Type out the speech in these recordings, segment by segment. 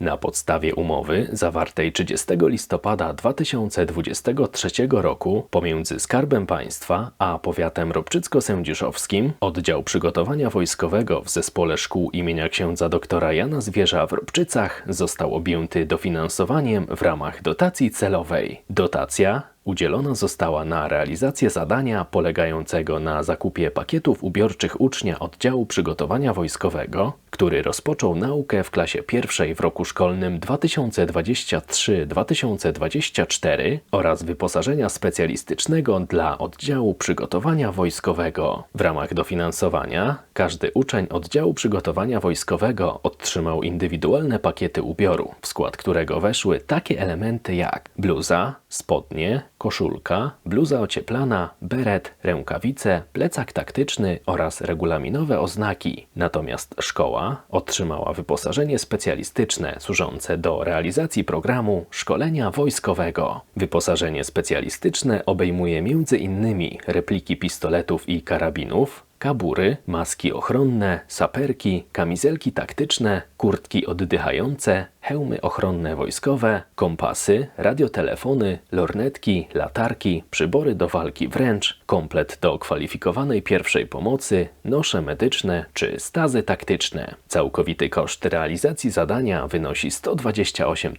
Na podstawie umowy zawartej 30 listopada 2023 roku pomiędzy Skarbem Państwa a powiatem ropczycko-sędziszowskim oddział przygotowania wojskowego w zespole szkół imienia księdza doktora Jana Zwierza w Ropczycach został objęty dofinansowaniem w ramach dotacji celowej. Dotacja udzielona została na realizację zadania polegającego na zakupie pakietów ubiorczych ucznia oddziału przygotowania wojskowego, który rozpoczął naukę w klasie pierwszej w roku szkolnym 2023-2024 oraz wyposażenia specjalistycznego dla oddziału przygotowania wojskowego. W ramach dofinansowania każdy uczeń oddziału przygotowania wojskowego otrzymał indywidualne pakiety ubioru, w skład którego weszły takie elementy jak bluza, spodnie, koszulka, bluza ocieplana, beret, rękawice, plecak taktyczny oraz regulaminowe oznaki. Natomiast szkoła otrzymała wyposażenie specjalistyczne służące do realizacji programu szkolenia wojskowego. Wyposażenie specjalistyczne obejmuje m.in. repliki pistoletów i karabinów, kabury, maski ochronne, saperki, kamizelki taktyczne, kurtki oddychające, hełmy ochronne wojskowe, kompasy, radiotelefony, lornetki, latarki, przybory do walki wręcz, komplet do kwalifikowanej pierwszej pomocy, nosze medyczne czy stazy taktyczne. Całkowity koszt realizacji zadania wynosi 128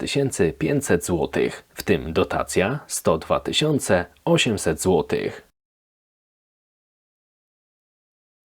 500 zł, w tym dotacja 102 800 zł.